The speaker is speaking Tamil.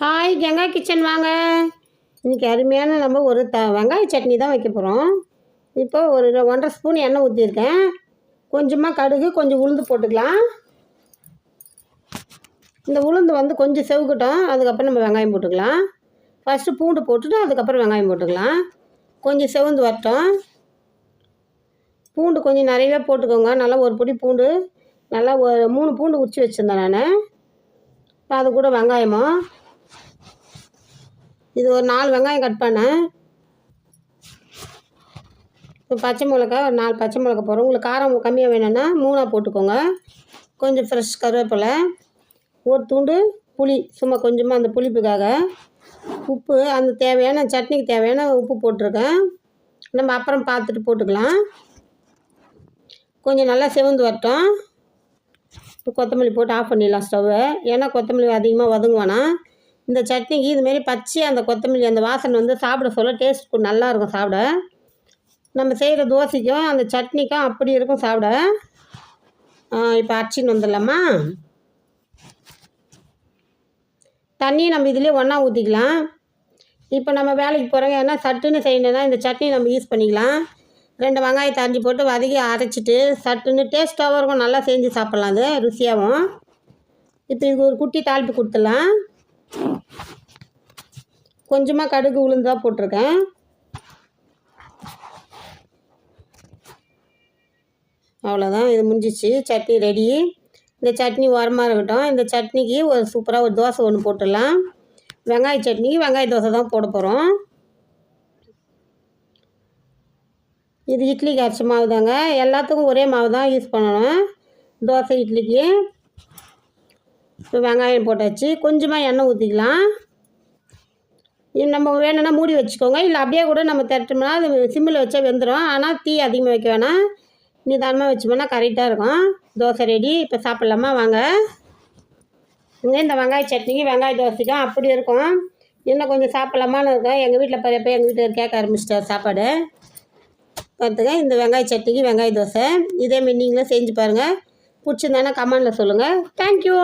ஹாய் கங்கா கிச்சன் வாங்க. இன்றைக்கி அருமையான நம்ம ஒரு த வெங்காய சட்னி தான் வைக்க போகிறோம் இப்போ ஒரு ஒன்றரை ஸ்பூன் எண்ணெய் ஊற்றிருக்கேன் கொஞ்சமாக கடுகு கொஞ்சம் உளுந்து போட்டுக்கலாம். இந்த உளுந்து வந்து கொஞ்சம் செவுக்கட்டும். அதுக்கப்புறம் நம்ம வெங்காயம் போட்டுக்கலாம். ஃபஸ்ட்டு பூண்டு போட்டுட்டு அதுக்கப்புறம் வெங்காயம் போட்டுக்கலாம். கொஞ்சம் செவந்து வரட்டும். பூண்டு கொஞ்சம் நிறையவே போட்டுக்கோங்க. நல்லா ஒரு பொடி பூண்டு நல்லா ஒரு மூணு பூண்டு உரிச்சு வச்சுருந்தேன் நான். இப்போ அது கூட வெங்காயமும். இது ஒரு நாலு வெங்காயம் கட் பண்ணேன். இப்போ பச்சை மிளகா ஒரு நாலு பச்சை மிளகா போடுறோம். உங்களுக்கு காரம் கம்மியாக வேணும்னா மூணாக போட்டுக்கோங்க. கொஞ்சம் ஃப்ரெஷ் கருவேப்பிலை ஒரு துண்டு புளி சும்மா கொஞ்சமாக அந்த புளிப்புக்காக. உப்பு அந்த தேவையான சட்னிக்கு தேவையான உப்பு போட்டிருக்கேன். நம்ம அப்புறம் பார்த்துட்டு போட்டுக்கலாம். கொஞ்சம் நல்லா செவந்து வரட்டும். இப்போ கொத்தமல்லி போட்டு ஆஃப் பண்ணிடலாம் ஸ்டவ்வை. ஏன்னா கொத்தமல்லி அதிகமாக வதங்க வேணாம் இந்த சட்னிக்கு இதுமாரி பச்சையாக அந்த கொத்தமல்லி அந்த வாசனை வந்து சாப்பிட சொல்ல டேஸ்ட் நல்லாயிருக்கும் சாப்பிட. நம்ம செய்கிற தோசைக்கும் அந்த சட்னிக்கும் அப்படி இருக்கும் சாப்பிட. இப்போ அரைச்சின்னு வந்துடலாமா? தண்ணி நம்ம இதுலேயே ஒன்றா ஊற்றிக்கலாம் இப்போ நம்ம வேலைக்கு போகிறோங்க ஏன்னா சட்டுன்னு செய்யணுன்னா இந்த சட்னி நம்ம யூஸ் பண்ணிக்கலாம். ரெண்டு வெங்காயத்தை அரிஞ்சு போட்டு வதக்கி அரைச்சிட்டு சட்டுன்னு டேஸ்ட்டாகவும் இருக்கும். நல்லா செஞ்சு சாப்பிட்லாம் அது ருசியாகவும் இப்போ இதுக்கு ஒரு குட்டி தாளிப்பு கொடுத்துடலாம். கொஞ்சமாக கடுகு உளுந்தாக போட்டிருக்கேன். அவ்வளோதான் இது முடிஞ்சிச்சு. சட்னி ரெடி இந்த சட்னி உரமாக இருக்கட்டும். இந்த சட்னிக்கு ஒரு சூப்பராக ஒரு தோசை ஒன்று போட்டுடலாம். வெங்காய சட்னிக்கு வெங்காய தோசை தான் போட போகிறோம் இது இட்லிக்கு அரைச்ச மாவு தாங்க எல்லாத்துக்கும் ஒரே மாவு தான் யூஸ் பண்ணணும். தோசை இட்லிக்கு. வெங்காயம் போட்டாச்சு. கொஞ்சமாக எண்ணெய் ஊற்றிக்கலாம் இது நம்ம வேணும்னா மூடி வச்சுக்கோங்க. இல்லை அப்படியே கூட நம்ம திரட்டோம்னா அது சிம்மில் வச்சா வெந்துடும் ஆனால் தீ அதிகமாக வைக்க வேணாம். நிதானமாக வச்சோம்னா கரெக்டாக இருக்கும். தோசை ரெடி. இப்போ சாப்பிட்லாமா? வாங்க. இங்கே இந்த வெங்காய சட்னிக்கு வெங்காய தோசைக்கும் அப்படி இருக்கும். இன்னும் கொஞ்சம் சாப்பிட்லாமான்னு இருக்கேன் எங்கள் வீட்டில் பெரியப்ப எங்கள் வீட்டில் கேட்க ஆரம்பிச்சிட்டார் சாப்பாடு. பார்த்துங்க. இந்த வெங்காய சட்னிக்கு வெங்காய தோசை. இதேமாரி நீங்களும் செஞ்சு பாருங்கள் பிடிச்சிருந்தானா கமெண்டில் சொல்லுங்கள் தேங்க்யூ